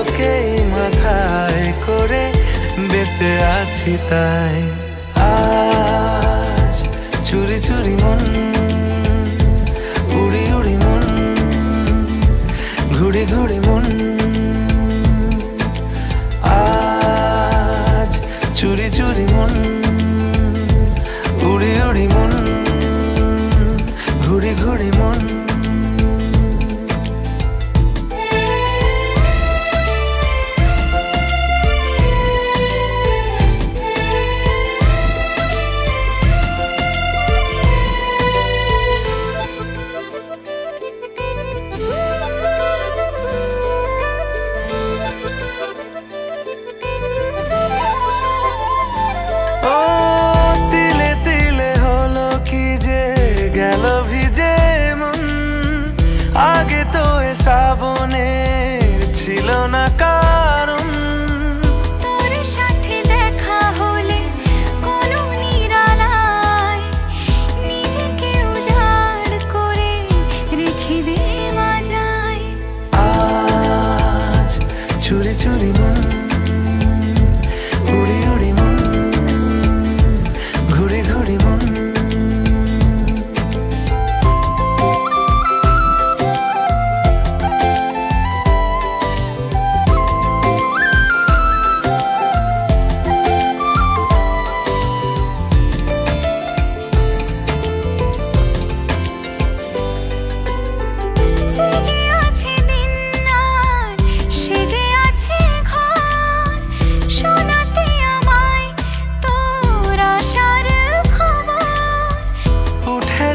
তোকেই মাথায় করে বেঁচে আছি তাই। আজ চুরি চুরি মন, উড়ি উড়ি মন, ঘুড়ি ঘুড়ি মন। আজ চুরি চুরি মন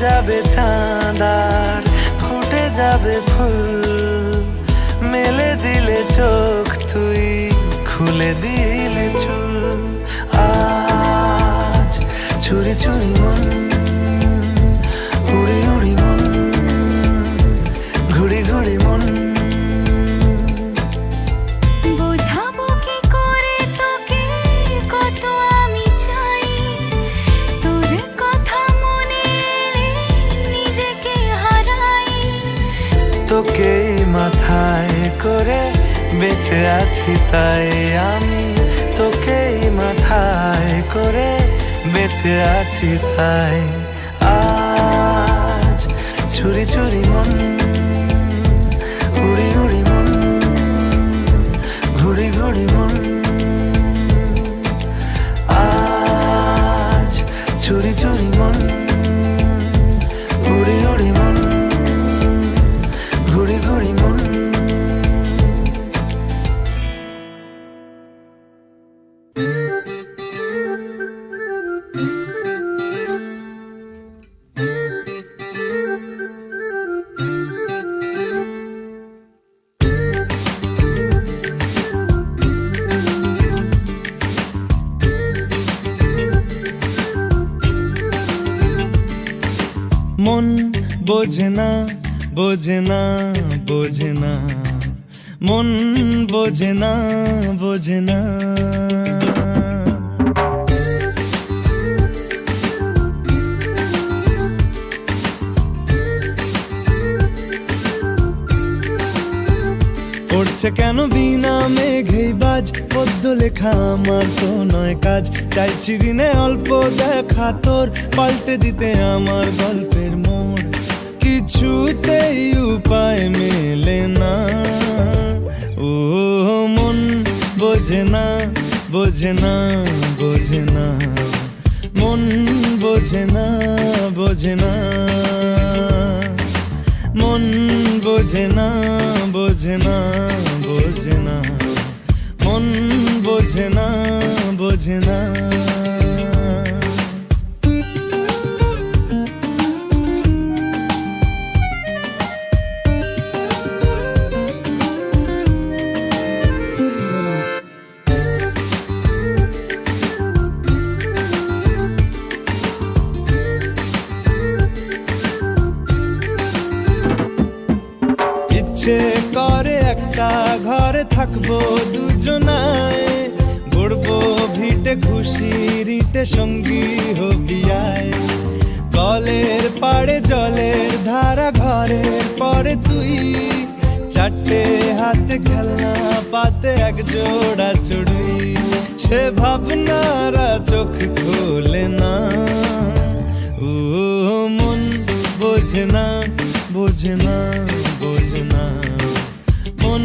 যাবে চাঁদার ফুটে যাবে ফুল। মেলে দিলে চোখ তুই খুলে দিলে। করে বেঁচে আছি তাই আমি তোকে মাথায় করে বেঁচে আছি তাই। আজ চুরি চুরি মন বোঝে না বোঝে না বোঝে না মন বোঝে না বোঝে না পড়ছে কেন বিনা মেঘেই বাজ? পদ্য লেখা আমার তো নয় কাজ। চাইছি দিনে অল্প দেখা তোর, পাল্টে দিতে আমার গল্পের মোড় কিছুতেই উপায় মেলে না ও মন বোঝে না বোঝে না বোঝে না মন বোঝে না বোঝে না মন বোঝে না বোঝে না বোঝে না মন বোঝে না বোঝে না থাকব দুজনায়, গড়বো ভিটে খুশি, রিটে সঙ্গী হবিয়ায়। কলের পাড়ে জলের ধারা, ঘরের পরে তুই। চারটে হাতে খেলনা, পাতে এক জোড়া চড়ুই। সে ভাবনারা চোখ খোলে না। ও, মন বোঝে না বোঝে না বোঝে না। মন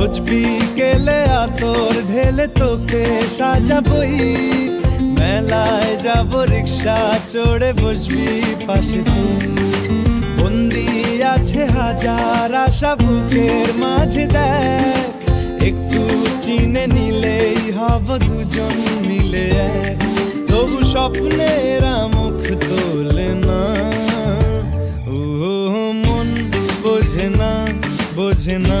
রোজ বিকেলে আতর ঢেলে তোকে সাজাবই। মেলায় যাব, রিক্সা চড়ে বসবি পাশে বন্দি আছে হাজার আশা বুকের মাঝে দেখ। একটু চিনে নিলেই হব দুজন মিলে এক। তবু স্বপ্নের মুখ তোলে না। ও, মন বোঝে না বোঝে না।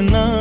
বোঝে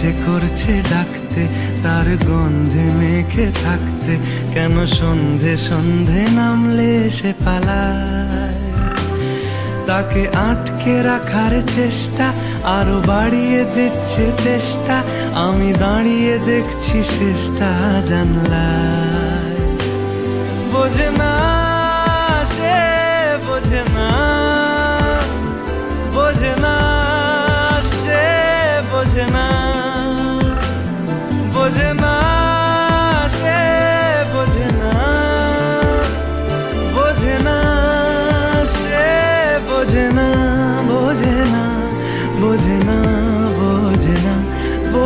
ইচ্ছে করছে ডাকতে, তার গন্ধে মেখে থাকতে, কেন সন্ধে সন্ধে নামলে সে পালায়? তাকে আটকে রাখার চেষ্টা, আরও বাড়িয়ে দিচ্ছে চেষ্টা আমি দাঁড়িয়ে দেখছি শেষটা জানলায়। বোঝে না সে, বোঝে না বোঝে না সে, বোঝে না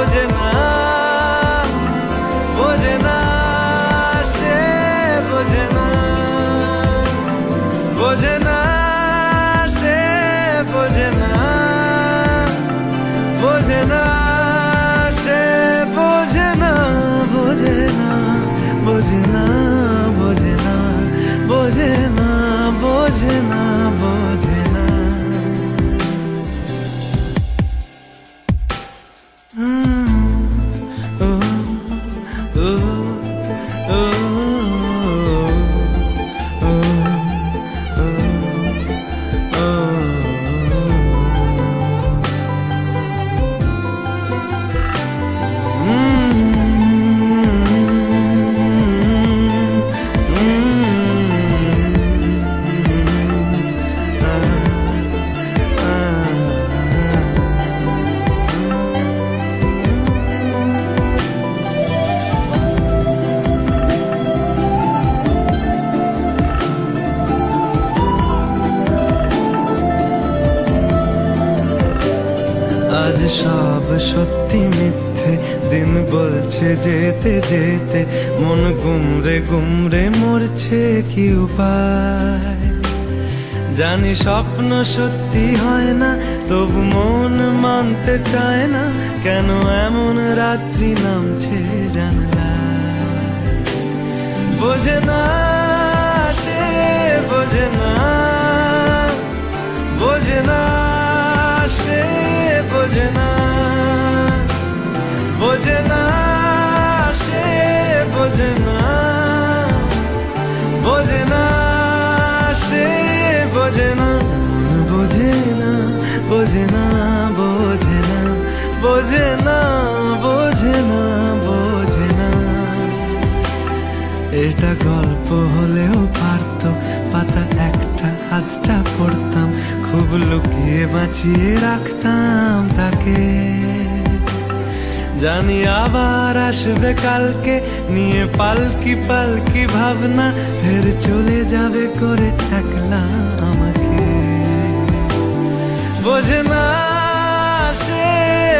বোঝে যেতে যেতে মন গুমরে গুমরে মরছে কি উপায়? জানি স্বপ্ন সত্যি হয় না, তবু মন মানতে চায় না, কেন এমন রাত্রি নামছে জানলা বোঝে না সে, বোঝে না বোঝে না সে, বোঝে না। বোঝে না বোঝে না বোঝে না। এটা গল্প হলেও পারত, পাতা একটা, হাতটা পড়তাম, খুব লুকিয়ে বাঁচিয়ে রাখতাম তাকে। জানি আবার আসবে কালকে, নিয়ে পালকি পালকি ভাবনা, ফের চলে যাবে করে একলা আমাকে। বোঝে না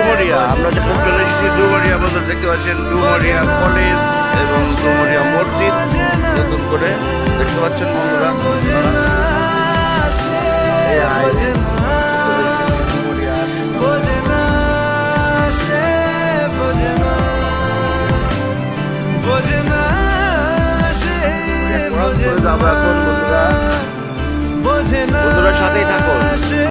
ডুমরিয়া আমরা যখন চলে এসেছি ডুমরিয়া বন্ধুরা দেখতে পাচ্ছেন ডুমরিয়া কলেজ এবং ডুমরিয়া মসজিদ নতুন করে দেখতে পাচ্ছেন বন্ধুরা। বন্ধুরা সাথেই থাকুন।